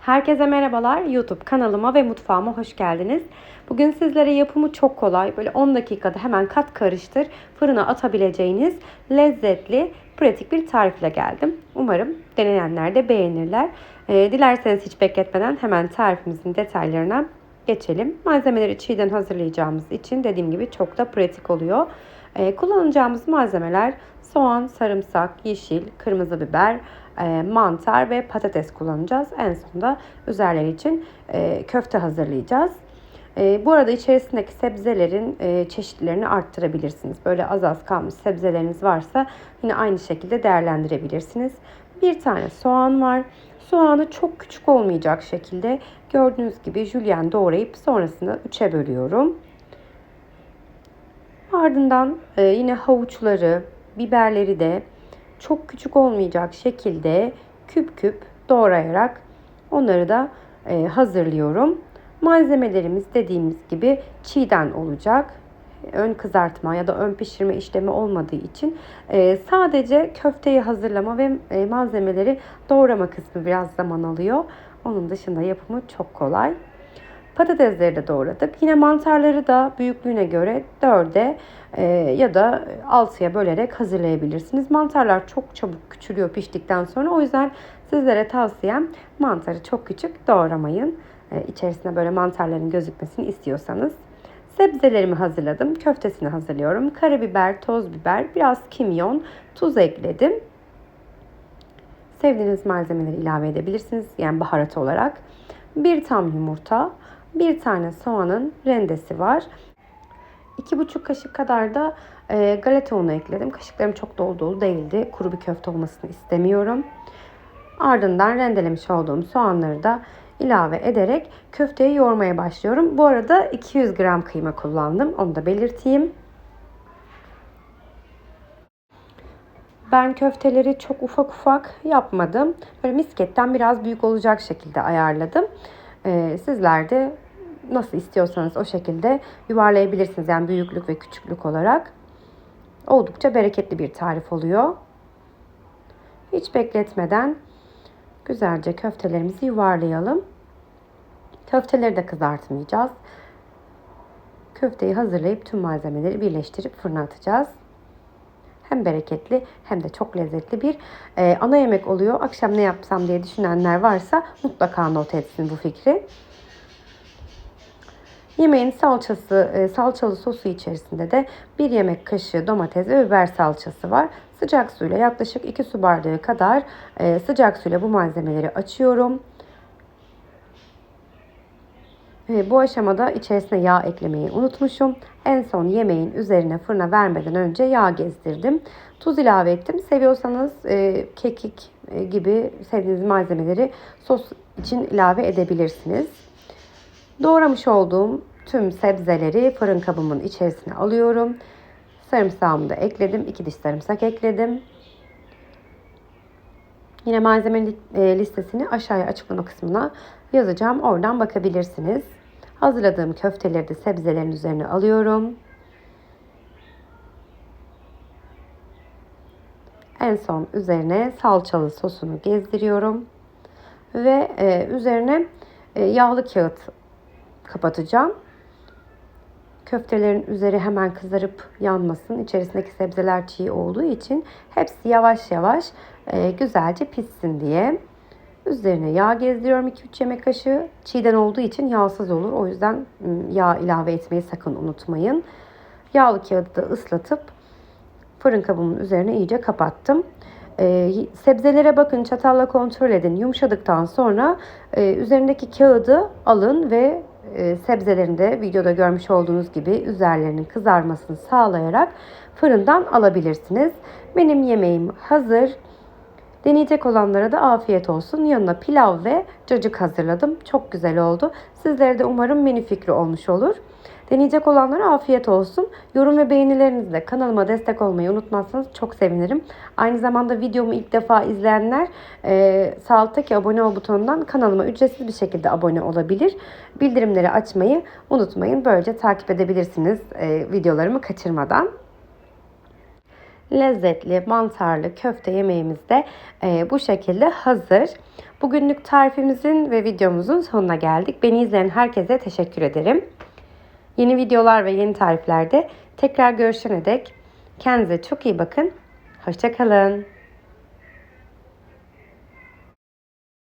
Herkese merhabalar. YouTube kanalıma ve mutfağıma hoş geldiniz. Bugün sizlere yapımı çok kolay, böyle 10 dakikada hemen kat karıştır, fırına atabileceğiniz lezzetli, pratik bir tarifle geldim. Umarım deneyenler de beğenirler. Ee, dilerseniz hiç bekletmeden hemen tarifimizin detaylarına geçelim. Malzemeleri çiğden hazırlayacağımız için dediğim gibi çok da pratik oluyor. Ee, kullanacağımız malzemeler soğan, sarımsak, yeşil, kırmızı biber, mantar ve patates kullanacağız. En sonunda üzerleri için e, köfte hazırlayacağız. E, bu arada içerisindeki sebzelerin e, çeşitlerini arttırabilirsiniz. Böyle az az kalmış sebzeleriniz varsa yine aynı şekilde değerlendirebilirsiniz. Bir tane soğan var. Soğanı çok küçük olmayacak şekilde gördüğünüz gibi jülyen doğrayıp sonrasında üçe bölüyorum. Ardından e, yine havuçları, biberleri de çok küçük olmayacak şekilde küp küp doğrayarak onları da e, hazırlıyorum. Malzemelerimiz dediğimiz gibi çiğden olacak. Ön kızartma ya da ön pişirme işlemi olmadığı için e, sadece köfteyi hazırlama ve e, malzemeleri doğrama kısmı biraz zaman alıyor. Onun dışında yapımı çok kolay. Patatesleri de doğradık. Yine mantarları da büyüklüğüne göre 4'e e, ya da 6'ya bölerek hazırlayabilirsiniz. Mantarlar çok çabuk küçülüyor piştikten sonra. O yüzden sizlere tavsiyem mantarı çok küçük doğramayın. E, içerisine böyle mantarların gözükmesini istiyorsanız. Sebzelerimi hazırladım. Köftesini hazırlıyorum. Karabiber, toz biber, biraz kimyon, tuz ekledim. Sevdiğiniz malzemeleri ilave edebilirsiniz. Yani baharat olarak. Bir tam yumurta, bir tane soğanın rendesi var. 2,5 kaşık kadar da e, galeta unu ekledim. Kaşıklarım çok dolu dolu değildi. Kuru bir köfte olmasını istemiyorum. Ardından rendelemiş olduğum soğanları da ilave ederek köfteyi yoğurmaya başlıyorum. Bu arada 200 gram kıyma kullandım. Onu da belirteyim. Ben köfteleri çok ufak ufak yapmadım. Böyle misketten biraz büyük olacak şekilde ayarladım. Ee, sizler de nasıl istiyorsanız o şekilde yuvarlayabilirsiniz. Yani büyüklük ve küçüklük olarak. Oldukça bereketli bir tarif oluyor. Hiç bekletmeden güzelce köftelerimizi yuvarlayalım. Köfteleri de kızartmayacağız. Köfteyi hazırlayıp tüm malzemeleri birleştirip fırına atacağız. Hem bereketli hem de çok lezzetli bir e, ana yemek oluyor. Akşam ne yapsam diye düşünenler varsa mutlaka not etsin bu fikri. Yemeğin salçası, e, salçalı sosu içerisinde de bir yemek kaşığı domates ve biber salçası var. Sıcak suyla yaklaşık 2 su bardağı kadar e, sıcak suyla bu malzemeleri açıyorum. Bu aşamada içerisine yağ eklemeyi unutmuşum. En son yemeğin üzerine fırına vermeden önce yağ gezdirdim. Tuz ilave ettim. Seviyorsanız e, kekik e, gibi sevdiğiniz malzemeleri sos için ilave edebilirsiniz. Doğramış olduğum tüm sebzeleri fırın kabımın içerisine alıyorum. Sarımsağımı da ekledim. 2 diş sarımsak ekledim. Yine malzeme listesini aşağıya açıklama kısmına yazacağım. Oradan bakabilirsiniz. Hazırladığım köfteleri de sebzelerin üzerine alıyorum. En son üzerine salçalı sosunu gezdiriyorum. Ve e, üzerine e, yağlı kağıt kapatacağım. Köftelerin üzeri hemen kızarıp yanmasın. İçerisindeki sebzeler çiğ olduğu için hepsi yavaş yavaş e, güzelce pişsin diye. Üzerine yağ gezdiriyorum 2-3 yemek kaşığı. Çiğden olduğu için yağsız olur. O yüzden yağ ilave etmeyi sakın unutmayın. Yağlı kağıdı da ıslatıp fırın kabımın üzerine iyice kapattım. Ee, sebzelere bakın çatalla kontrol edin. Yumuşadıktan sonra e, üzerindeki kağıdı alın ve e, sebzelerin de videoda görmüş olduğunuz gibi üzerlerinin kızarmasını sağlayarak fırından alabilirsiniz. Benim yemeğim hazır. Deneyecek olanlara da afiyet olsun. Yanına pilav ve cacık hazırladım. Çok güzel oldu. Sizlere de umarım menü fikri olmuş olur. Deneyecek olanlara afiyet olsun. Yorum ve beğenilerinizle kanalıma destek olmayı unutmazsanız çok sevinirim. Aynı zamanda videomu ilk defa izleyenler e, sağ alttaki abone ol butonundan kanalıma ücretsiz bir şekilde abone olabilir. Bildirimleri açmayı unutmayın. Böylece takip edebilirsiniz e, videolarımı kaçırmadan. Lezzetli mantarlı köfte yemeğimiz de e, bu şekilde hazır. Bugünlük tarifimizin ve videomuzun sonuna geldik. Beni izleyen herkese teşekkür ederim. Yeni videolar ve yeni tariflerde tekrar görüşene dek kendinize çok iyi bakın. Hoşçakalın.